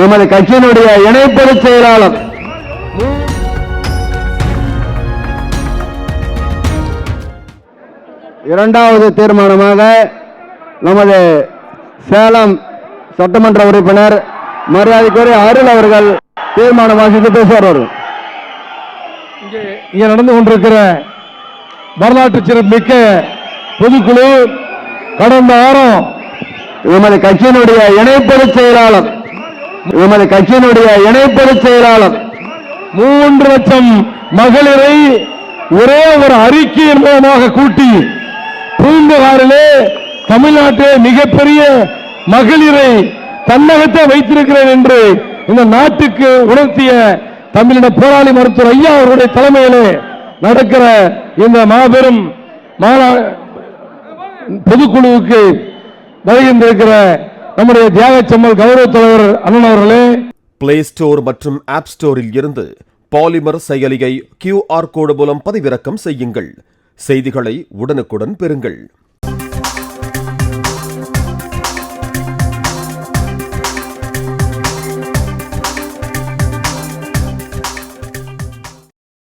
எமது கட்சியினுடைய இணை பொதுச் செயலாளர். இரண்டாவது தீர்மானமாக நமது சேலம் சட்டமன்ற உறுப்பினர் மரியாதைக்குரிய அருள் அவர்கள் தீர்மானம் வாசித்து பேசுவார்கள் இங்கே நடந்து கொண்டிருக்கிற வரலாற்று சிறப்புமிக்க பொதுக்குழு கடந்த வாரம் எமது கட்சியினுடைய இணை பொதுச் செயலாளர் எமது கட்சியினுடைய இணை செயலாளர். மூன்று லட்சம் மகளிரை ஒரே ஒரு அறிக்கையின் மூலமாக கூட்டி பூம்புகாரிலே தமிழ்நாட்டிலே மிகப்பெரிய மகளிரை தன்னகத்தை வைத்திருக்கிறேன் என்று இந்த நாட்டுக்கு உணர்த்திய தமிழின போராளி மருத்துவர் ஐயா அவருடைய தலைமையிலே நடக்கிற இந்த மாபெரும் மாநா பொதுக்குழுவுக்கு வருகின்றிருக்கிற நம்முடைய தியாகச்சம்மல் கௌரவ தலைவர் அண்ணன் அவர்களே. பிளே ஸ்டோர் மற்றும் ஆப் ஸ்டோரில் இருந்து பாலிமர் செயலியை கியூஆர் கோடு மூலம் பதிவிறக்கம் செய்யுங்கள். செய்திகளை உடனுக்குடன் பெறுங்கள்.